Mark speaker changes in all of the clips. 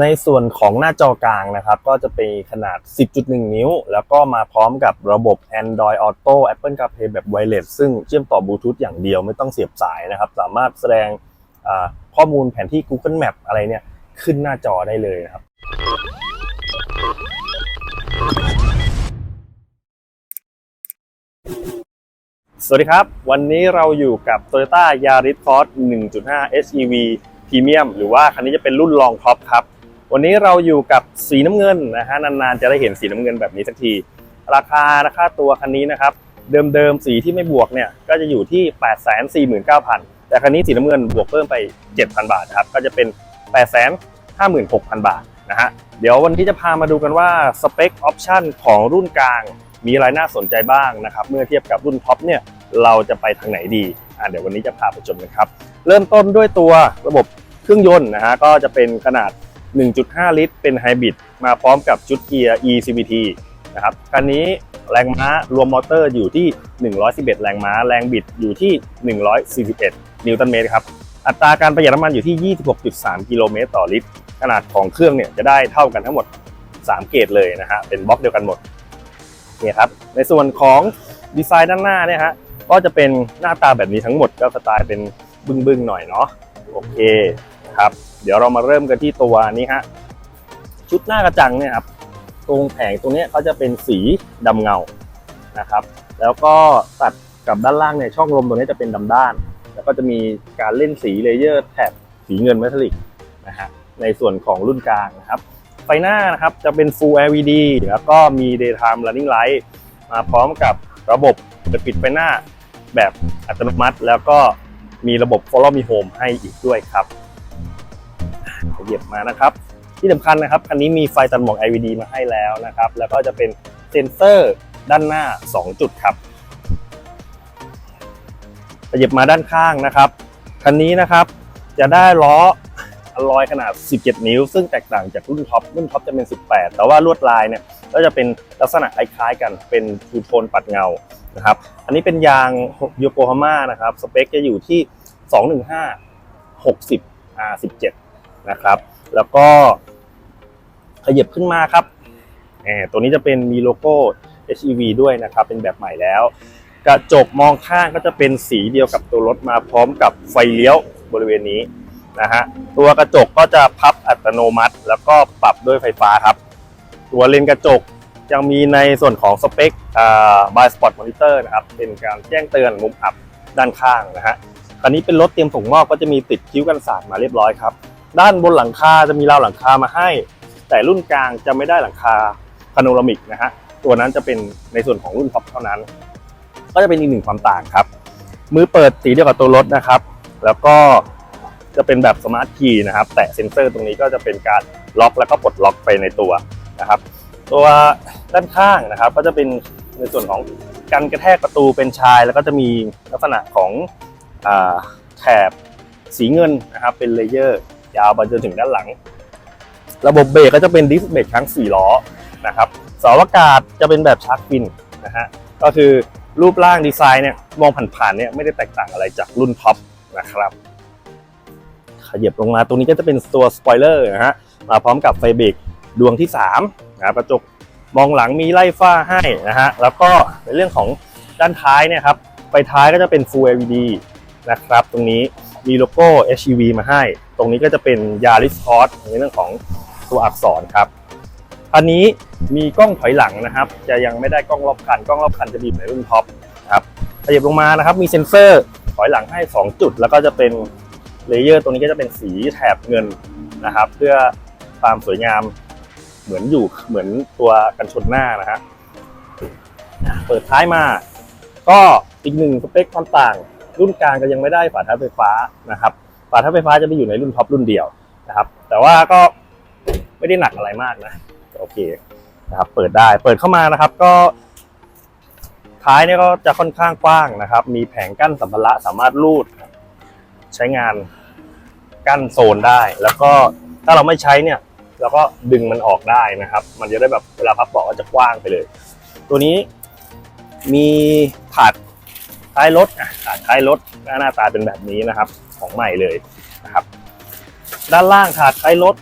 Speaker 1: ในส่วนของหน้าจอกลางนะครับก็จะเป็นขนาด 10.1 นิ้ว แล้วก็มาพร้อมกับระบบ Android Auto Apple CarPlay แบบ Wireless ซึ่งเชื่อมต่อบลูทูธอย่างเดียวไม่ต้องเสียบสายนะครับ สามารถแสดงข้อมูลแผนที่ Google Map อะไรเนี่ย ขึ้นหน้าจอได้เลยนะครับ สวัสดีครับ วันนี้เราอยู่กับ Toyota Yaris Cross 1.5 SEV Premium หรือว่าคันนี้จะเป็นรุ่นรองท็อปครับ วันนี้เราอยู่กับสีน้ำเงินนะฮะนานๆจะได้เห็นสีน้ำเงินแบบนี้สักที ราคาราคาตัวคันนี้นะครับ เดิมๆสีที่ไม่บวกเนี่ยก็จะอยู่ที่ 849,000 แต่คันนี้สีน้ำเงินบวกเพิ่มไป 7,000 บาทครับก็จะเป็น 856,000 บาทนะฮะเดี๋ยววันนี้จะพามาดูกันว่าสเปคออปชันของรุ่นกลาง มีอะไรน่าสนใจบ้างนะครับเมื่อเทียบกับรุ่นท็อปเนี่ยเราจะไปทางไหนดีอะเดี๋ยววันนี้จะพาไปชมกันครับ เริ่มต้นด้วยตัวระบบเครื่องยนต์นะฮะก็จะเป็นขนาด 1.5 ลิตร เป็นไฮบริดมาพร้อมกับชุดเกียร์ eCVT นะครับคันนี้แรงม้ารวมมอเตอร์อยู่ที่ 111 แรงม้า แรงบิดอยู่ที่ 141 นิวตันเมตรครับ อัตราการประหยัดน้ำมันอยู่ที่ 26.3 กิโลเมตรต่อลิตร ขนาดของเครื่องเนี่ยจะได้เท่ากันทั้งหมด 3 เกรดเลยนะฮะ เป็นบล็อกเดียวกันหมดนี่ครับ ในส่วนของดีไซน์ด้านหน้าเนี่ยฮะ ก็จะเป็นหน้าตาแบบนี้ทั้งหมดก็สไตล์เป็นบึ้งๆหน่อยเนาะ โอเคครับ เดี๋ยวเรามาเริ่มกันที่ตัวนี้ฮะชุดหน้ากระจังเนี่ยครับตรงแผงตรงนี้เขาจะเป็นสีดำเงานะครับ แล้วก็ตัดกับด้านล่างเนี่ยช่องลมตรงนี้จะเป็นดำด้าน แล้วก็จะมีการเล่นสีเลเยอร์แถบสีเงินเมทัลลิกนะฮะในส่วนของรุ่นกลางนะครับไฟหน้านะครับจะเป็น Full LED แล้วก็มี Daytime Running Light มาพร้อมกับระบบจะปิดไฟหน้าแบบอัตโนมัติ แล้วก็มีระบบ Follow Me Home ให้อีกด้วยครับ ขยับมานะครับ ที่สำคัญนะครับคันนี้มีไฟตัดหมอก LED มาให้แล้วนะครับ แล้วก็จะเป็นเซนเซอร์ด้านหน้า 2 จุดครับขยับมาด้านข้างนะครับคันนี้นะครับจะได้ล้ออลลอยขนาด 17 นิ้ว ซึ่งแตกต่างจากรุ่นท็อป รุ่นท็อปจะเป็น 18 แต่ว่าลวดลายเนี่ยก็จะเป็นลักษณะคล้ายๆกัน เป็นทูโทนปัดเงา นะครับ อันนี้เป็นยางโยโกฮาม่านะครับ สเปคจะอยู่ที่ 215 60 R17 นะครับ แล้วก็ขยับขึ้นมาครับตัวนี้จะเป็นมีโลโก้ HEV ด้วยนะครับ เป็นแบบใหม่แล้ว กระจกมองข้างก็จะเป็นสีเดียวกับตัวรถมาพร้อมกับไฟเลี้ยวบริเวณนี้นะฮะตัวกระจกก็จะพับอัตโนมัติ แล้วก็ปรับด้วยไฟฟ้าครับ ตัวเลนกระจกยังมีในส่วนของสเปคอ่า by spot monitor นะครับ เป็นการแจ้งเตือนมุมอับด้านข้างนะฮะคันนี้เป็นรถเตรียมส่งมอบก็จะมีติดคิ้วกันศาสตร์มาเรียบร้อยครับ ด้านบนหลังคาจะมีราวหลังคามาให้ แต่รุ่นกลางจะไม่ได้หลังคาพาโนรามิกนะฮะตัวนั้นจะเป็นในส่วนของรุ่นท็อปเท่านั้น ก็จะเป็นอีกหนึ่งความต่างครับ มือเปิดสีเดียวกับตัวรถนะครับ แล้วก็จะเป็นแบบสมาร์ทคีย์นะครับ แตะเซ็นเซอร์ตรงนี้ก็จะเป็นการล็อกแล้วก็ปลดล็อกไปในตัวนะครับตัวด้านข้างนะครับ ก็จะเป็นในส่วนของการกระแทกประตูเป็นชาย แล้วก็จะมีลักษณะของอแถบสีเงินนะครับเป็นเลเยอร์ ยาวไปจนถึงด้านหลัง ระบบเบรกก็จะเป็นดิสเบรกทั้ง4ล้อนะครับเสาอากาศจะเป็นแบบชาร์กฟินนะฮะก็คือรูปร่างดีไซน์เนี่ยมองผ่านๆเนี่ยไม่ได้แตกต่างอะไรจากรุ่นท็อปนะครับขยับลงมาตรงนี้ก็จะเป็นตัวสปอยเลอร์นะฮะมาพร้อมกับไฟเบรกดวงที่3นะครับกระจกมองหลังมีไล่ฝ้าให้นะฮะแล้วก็ในเรื่องของด้านท้ายเนี่ยครับไฟท้ายก็จะเป็น Full LED นะครับ ตรงนี้มีโลโก้ HEV มาให้ ตรงนี้ก็จะเป็น Yaris Cross ในเรื่องของตัวอักษรครับอันนี้มีกล้องถอยหลังนะครับ จะยังไม่ได้กล้องรอบคัน กล้องรอบคันจะมีในรุ่นท็อปครับขยับลงมานะครับ มีเซ็นเซอร์ถอยหลังให้ 2 จุด แล้วก็จะเป็นเลเยอร์ตรงนี้ก็จะเป็นสีแถบเงินนะครับ เพื่อความสวยงามเหมือนอยู่เหมือนตัวกันชนหน้านะฮะเปิดท้ายมา ก็อีกหนึ่งสเปคความต่าง รุ่นกลางก็ยังไม่ได้ฝาท้ายไฟฟ้านะครับ ฝาท้ายไฟฟ้าจะไปอยู่ในรุ่นท็อปรุ่นเดียวนะครับ แต่ว่าก็ไม่ได้หนักอะไรมากนะ โอเคนะครับ เปิดได้เปิดเข้ามานะครับ ก็ ท้ายเนี่ยก็จะค่อนข้างกว้างนะครับ มีแผงกั้นสัมภาระสามารถลูด ใช้งานกั้นโซนได้ แล้วก็ถ้าเราไม่ใช้เนี่ยเราก็ดึงมันออกได้นะครับ มันจะได้แบบเวลาพับเบาะก็จะกว้างไปเลย ตัวนี้มีถาดท้ายรถอะถาดท้ายรถหน้าตาเป็นแบบนี้นะครับ ของใหม่เลยนะครับ ด้านล่างถาดท้ายรถ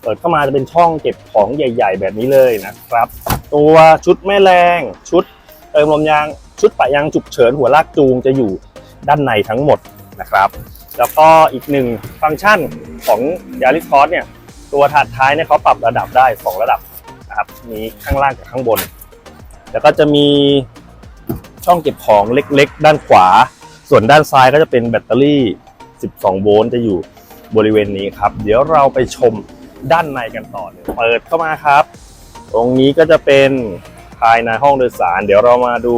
Speaker 1: เปิดเข้ามาจะเป็นช่องเก็บของใหญ่ ๆ แบบนี้เลยนะครับ ตัวชุดแม่แรงชุดเติมลมยางชุดปะยางฉุกเฉินหัวลากจูงจะอยู่ด้านในทั้งหมดนะครับ แล้วก็อีกหนึ่งฟังก์ชันของ Yaris Cross เนี่ย ตัวถาดท้ายเนี่ยเขาปรับระดับได้ 2 ระดับนะครับ มีข้างล่างกับข้างบน แล้วก็จะมีช่องเก็บของเล็กๆ ด้านขวา ส่วนด้านซ้ายก็จะเป็นแบตเตอรี่ 12 โวลต์จะอยู่บริเวณนี้ครับ เดี๋ยวเราไปชมด้านในกันต่อเลยเปิดเข้ามาครับ ตรงนี้ก็จะเป็นภายในห้องโดยสาร เดี๋ยวเรามาดู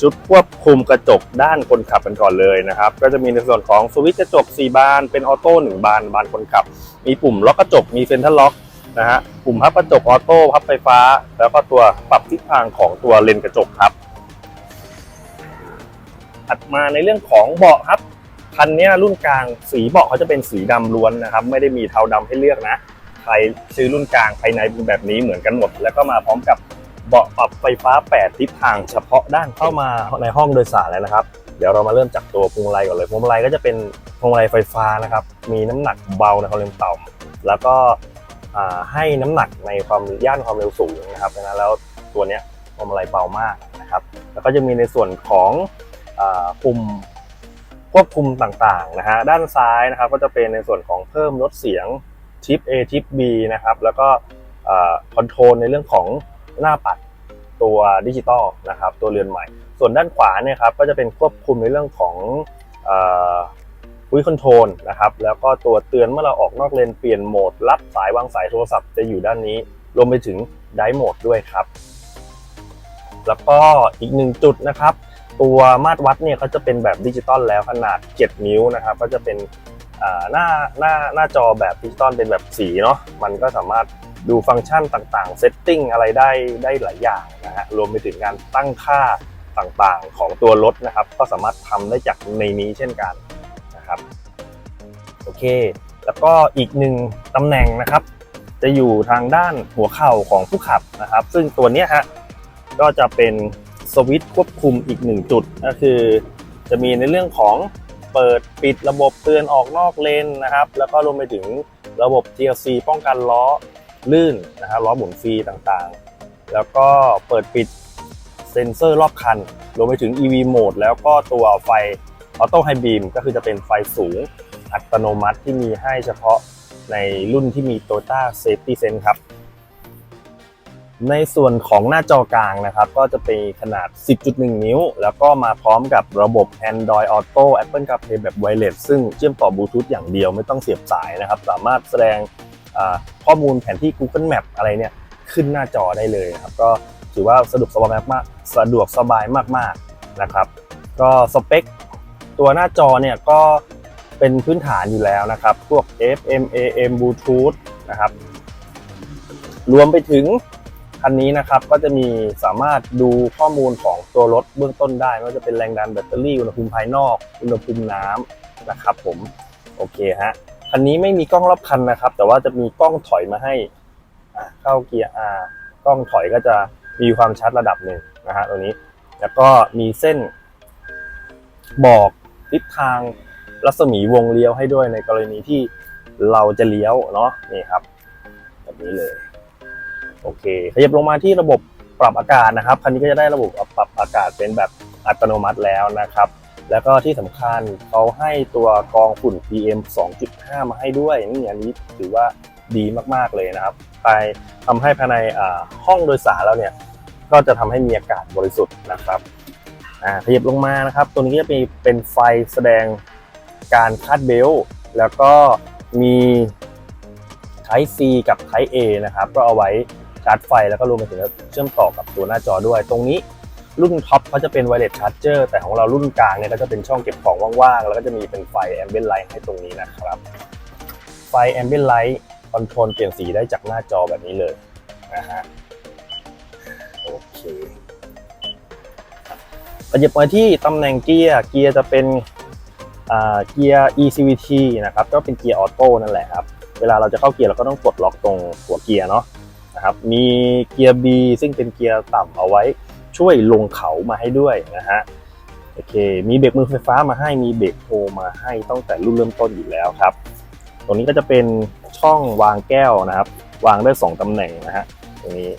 Speaker 1: ชุดควบคุมกระจกด้านคนขับกันก่อนเลยนะครับ ก็จะมีในส่วนของสวิตช์กระจก 4 บาน เป็นออโต้1บานบานคนขับ มีปุ่มล็อกกระจก มีเซ็นทรัลล็อกนะฮะ ปุ่มพับกระจกออโต้พับไฟฟ้า แล้วก็ตัวปรับทิศทางของตัวเลนกระจกครับ ถัดมาในเรื่องของเบาะครับคันนี้รุ่นกลางสีเบาะเขาจะเป็นสีดำล้วนนะครับ ไม่ได้มีเทาดำให้เลือกนะ ใครซื้อรุ่นกลางภายในเป็นแบบนี้เหมือนกันหมด แล้วก็มาพร้อมกับเบาะปรับไฟฟ้า 8 ทิศทางเฉพาะด้านเข้ามาในห้องโดยสารแล้วนะครับ เดี๋ยวเรามาเริ่มจากตัวพวงมาลัยก่อนเลยพวงมาลัยก็จะเป็นพวงมาลัยไฟฟ้านะครับ มีน้ำหนักเบาในความเร็วต่ำแล้วก็ให้น้ำหนักในความย่านความเร็วสูงนะครับดังนั้นแล้วตัวเนี้ยพวงมาลัยเบามากนะครับ แล้วก็จะมีในส่วนของ ปุ่มควบคุมต่างๆนะฮะด้านซ้ายนะครับก็จะเป็นในส่วนของเพิ่มลดเสียงทิป A ทิป B นะครับแล้วก็คอนโทรลในเรื่องของหน้าปัดตัวดิจิตอลนะครับตัวเรือนใหม่ ส่วนด้านขวาเนี่ยครับก็จะเป็นควบคุมในเรื่องของวิคอนโทรลนะครับแล้วก็ตัวเตือนเมื่อเราออกนอกเลนเปลี่ยนโหมด รับสายวางสายโทรศัพท์จะอยู่ด้านนี้ รวมไปถึงไดโหมดด้วยครับ แล้วก็อีกหนึ่งจุดนะครับ ตัวมาตรวัดเนี่ยเขาจะเป็นแบบดิจิตอลแล้วขนาด 7 นิ้วนะครับ ก็จะเป็นหน้าหน้าหน้าจอแบบดิจิตอลเป็นแบบสีเนาะมันก็สามารถดูฟังก์ชันต่างๆเซตติ้งอะไรได้ได้หลายอย่างนะฮะรวมไปถึงการตั้งค่าต่างๆของตัวรถนะครับ ก็สามารถทำได้จากในนี้เช่นกันนะครับโอเค แล้วก็อีกหนึ่งตำแหน่งนะครับ จะอยู่ทางด้านหัวเข่าของผู้ขับนะครับ ซึ่งตัวนี้ฮะก็จะเป็น สวิตช์ควบคุมอีกหนึ่งจุด ก็คือจะมีในเรื่องของเปิดปิดระบบเตือนออกนอกเลนนะครับ แล้วก็รวมไปถึงระบบ GLC ป้องกันล้อลื่นนะครับล้อหมุนฟรีต่างๆ แล้วก็เปิดปิดเซ็นเซอร์รอบคัน รวมไปถึง EV Mode แล้วก็ตัวไฟออโต้ไฮบีมก็คือจะเป็นไฟสูงอัตโนมัติที่มีให้เฉพาะในรุ่นที่มี Toyota Safety Sense ครับ ในส่วนของหน้าจอกลางนะครับ ก็จะเป็นขนาด 10.1 นิ้ว แล้วก็มาพร้อมกับระบบ Android Auto Apple CarPlay แบบ Wireless ซึ่งเชื่อมต่อบลูทูธอย่างเดียวไม่ต้องเสียบสายนะครับ สามารถแสดงข้อมูลแผนที่ Google Map อะไรเนี่ย ขึ้นหน้าจอได้เลยครับ ก็ถือว่าสะดวกสบายมากสะดวกสบายมากๆนะครับ ก็สเปคตัวหน้าจอเนี่ยก็เป็นพื้นฐานอยู่แล้วนะครับ พวก FM AM Bluetooth นะครับ รวมไปถึง คันนี้นะครับก็จะมีสามารถดูข้อมูลของตัวรถเบื้องต้นได้ไม่ว่าจะเป็นแรงดันแบตเตอรี่อุณหภูมิภายนอกอุณหภูมิน้ำนะครับผมโอเคฮะคันนี้ไม่มีกล้องรอบคันนะครับ แต่ว่าจะมีกล้องถอยมาให้เข้าเกียร์ R กล้องถอยก็จะมีความชัดระดับหนึ่งนะฮะตัวนี้ แล้วก็มีเส้นบอกทิศทางรัศมีวงเลี้ยวให้ด้วยในกรณีที่เราจะเลี้ยวเนาะนี่ครับแบบนี้เลย โอเค ขยับลงมาที่ระบบปรับอากาศนะครับ คันนี้ก็จะได้ระบบปรับอากาศเป็นแบบอัตโนมัติแล้วนะครับ แล้วก็ที่สำคัญเขาให้ตัวกรองฝุ่น PM 2.5 มาให้ด้วยนี่อันนี้ถือว่าดีมากๆเลยนะครับ ไปทำให้ภายในห้องโดยสารเราเนี่ย ก็จะทำให้มีอากาศบริสุทธิ์นะครับขยับลงมานะครับ ตัวนี้ก็จะมีเป็นไฟแสดงการคาดเบลต์แล้วก็มี Type C กับ Type A นะครับ ก็เอาไว้ ชาร์จไฟแล้วก็รวมไปถึงเชื่อมต่อกับตัวหน้าจอด้วย ตรงนี้รุ่นท็อปเขาจะเป็นไวเลสชาร์จเจอร์แต่ของเรารุ่นกลางเนี่ยก็จะเป็นช่องเก็บของว่างๆ แล้วก็จะมีเป็นไฟแอมเบียนไลท์ให้ตรงนี้นะครับ ไฟแอมเบียนไลท์คอนโทรลเปลี่ยนสีได้จากหน้าจอแบบนี้เลยนะฮะโอเคขยับมาที่ตำแหน่งเกียร์เกียร์จะเป็นเกียร์ ECVT นะครับก็เป็นเกียร์ออโต้นั่นแหละครับเวลาเราจะเข้าเกียร์เราก็ต้องกดล็อกตรงหัวเกียร์เนาะ นะครับมีเกียร์ B ซึ่งเป็นเกียร์ต่ำเอาไว้ช่วยลงเขามาให้ด้วยนะฮะโอเค มีเบรกมือไฟฟ้ามาให้มีเบรกโฮมาให้ตั้งแต่รุ่นเริ่มต้นอยู่แล้วครับ ตรงนี้ก็จะเป็นช่ช่องวางแก้วนะครับ วางได้สองตำแหน่งนะฮะตรงนี้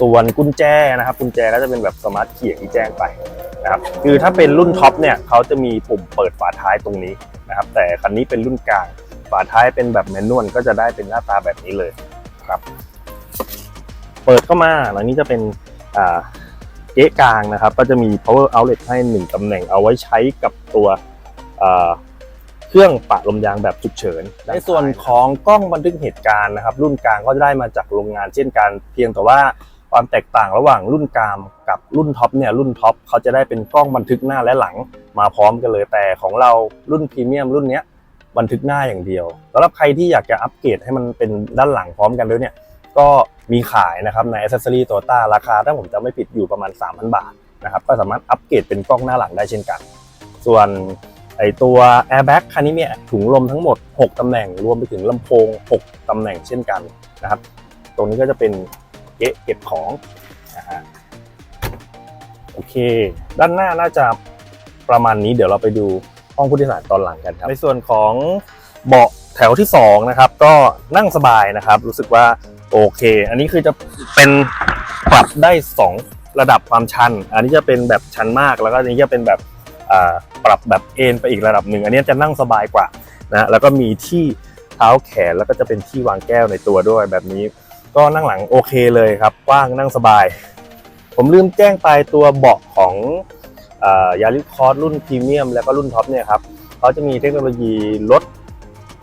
Speaker 1: ส่วนกุญแจนะครับ กุญแจก็จะเป็นแบบสมาร์ทเขียงที่แจ้งไปนะครับ คือถ้าเป็นรุ่นท็อปเนี่ยเขาจะมีปุ่มเปิดฝาท้ายตรงนี้นะครับ แต่คันนี้เป็นรุ่นกลาง ฝาท้ายเป็นแบบแมนนวลก็จะได้เป็นหน้าตาแบบนี้เลย ครับ เปิดเข้ามาหลังนี้จะเป็นเก๊ะกลางนะครับ ก็จะมี power outlet ให้หนึ่งตำแหน่งเอาไว้ใช้กับตัวเครื่องปะลมยางแบบฉุกเฉิน ในส่วนของกล้องบันทึกเหตุการณ์นะครับ รุ่นกลางก็จะได้มาจากโรงงานเช่นกัน เพียงแต่ว่าความแตกต่างระหว่างรุ่นกลางกับรุ่นท็อปเนี่ยรุ่นท็อปเขาจะได้เป็นกล้องบันทึกหน้าและหลังมาพร้อมกันเลยแต่ของเรารุ่นพรีเมียมรุ่นเนี้ย บันทึกหน้าอย่างเดียวสำหรับใครที่อยากจะอัปเกรดให้มันเป็นด้านหลังพร้อมกันด้วยเนี่ยก็มีขายนะครับใน Accessory Toyota ราคาถ้าผมจำไม่ผิดอยู่ประมาณ 3,000 บาทนะครับก็สามารถอัปเกรดเป็นกล้องหน้าหลังได้เช่นกัน ส่วนไอตัว Airbag คันนี้เนี่ยถุงลมทั้งหมด 6 ตำแหน่งรวมไปถึงลำโพง 6 ตำแหน่งเช่นกันนะครับ ตรงนี้ก็จะเป็นเกะเก็บของนะฮะโอเค ด้านหน้าน่าจะประมาณนี้เดี๋ยวเราไปดู ห้องผู้โดยสารตอนหลังกันครับ ในส่วนของเบาะแถวที่2นะครับก็นั่งสบายนะครับ รู้สึกว่าโอเค อันนี้คือจะเป็นปรับได้ 2 ระดับความชัน อันนี้จะเป็นแบบชันมากแล้วก็อันนี้จะเป็นแบบปรับแบบเอ็นไปอีกระดับหนึ่ง อันนี้จะนั่งสบายกว่านะแล้วก็มีที่เท้าแขนแล้วก็จะเป็นที่วางแก้วในตัวด้วยแบบนี้ ก็นั่งหลังโอเคเลยครับกว้างนั่งสบาย ผมลืมแจ้งไปตัวเบาะของ ยาริคอร์รุ่นพรีเมียมแล้วก็รุ่นท็อปเนี่ยครับเขาจะมีเทคโนโลยีลด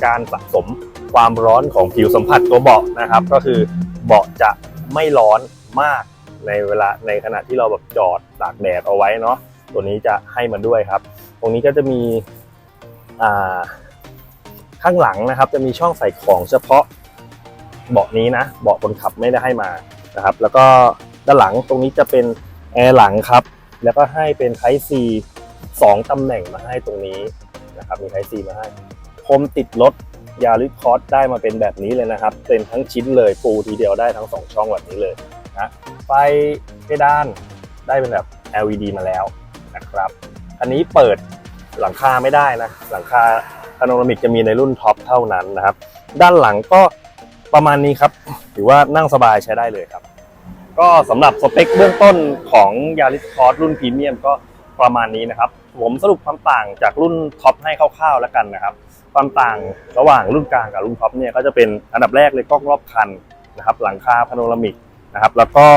Speaker 1: การสะสมความร้อนของผิวสัมผัสตัวเบาะนะครับ ก็คือเบาะจะไม่ร้อนมากในเวลาในขณะที่เราแบบจอดตากแดดเอาไว้เนาะตัวนี้จะให้มาด้วยครับ ตรงนี้ก็จะมีข้างหลังนะครับ จะมีช่องใส่ของเฉพาะเบาะนี้นะเบาะคนขับไม่ได้ให้มานะครับ แล้วก็ด้านหลังตรงนี้จะเป็นแอร์หลังครับ แล้วก็ให้เป็นไทซีสองตำแหน่งมาให้ตรงนี้นะครับมีไทซีมาให้พรมติดรถยาริคอร์สได้มาเป็นแบบนี้เลยนะครับ เป็นทั้งชิ้นเลยฟูทีเดียวได้ทั้งสองช่องแบบนี้เลยนะไฟเพดานได้เป็นแบบ LED มาแล้วนะครับอันนี้เปิดหลังคาไม่ได้นะ หลังคาพาโนรามิกจะมีในรุ่นท็อปเท่านั้นนะครับ ด้านหลังก็ประมาณนี้ครับ ถือว่านั่งสบายใช้ได้เลยครับ ก็สำหรับสเปคเบื้องต้นของ Yaris Cross รุ่นพรีเมียมก็ประมาณนี้นะครับ ผมสรุปความต่างจากรุ่นท็อปให้คร่าวๆแล้วกันนะครับ ความต่างระหว่างรุ่นกลางกับรุ่นท็อปเนี่ยก็จะเป็นอันดับแรกเลยกล้องรอบคันนะครับ หลังคาพาโนรามิกนะครับ แล้วก็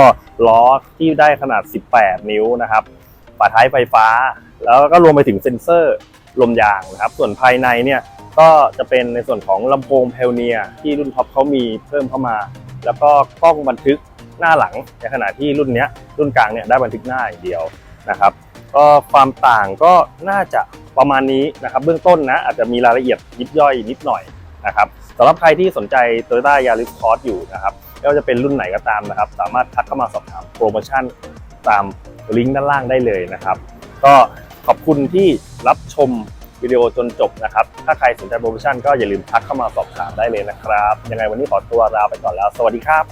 Speaker 1: ล้อที่ได้ขนาด 18 นิ้วนะครับฝาท้ายไฟฟ้า แล้วก็รวมไปถึงเซ็นเซอร์ลมยางนะครับ ส่วนภายในเนี่ยก็จะเป็นในส่วนของลำโพงเพลเนียที่รุ่นท็อปเขามีเพิ่มเข้ามา แล้วก็กล้องบันทึก หน้าหลัง ในขณะที่รุ่นนี้รุ่นกลางเนี่ยได้บันทึกหน้าอย่างเดียวนะครับก็ความต่างก็น่าจะประมาณนี้นะครับเบื้องต้นนะอาจจะมีรายละเอียดยิบย่อยนิดหน่อยนะครับสำหรับใครที่สนใจ Toyota Yaris Cross อยู่นะครับไม่ว่าจะเป็นรุ่นไหนก็ตามนะครับ สามารถทักเข้ามาสอบถามโปรโมชั่นตามลิงก์ด้านล่างได้เลยนะครับ ก็ขอบคุณที่รับชมวิดีโอจนจบนะครับ ถ้าใครสนใจโปรโมชั่นก็อย่าลืมทักเข้ามาสอบถามได้เลยนะครับ ยังไงวันนี้ขอตัวลาไปก่อนแล้ว สวัสดีครับ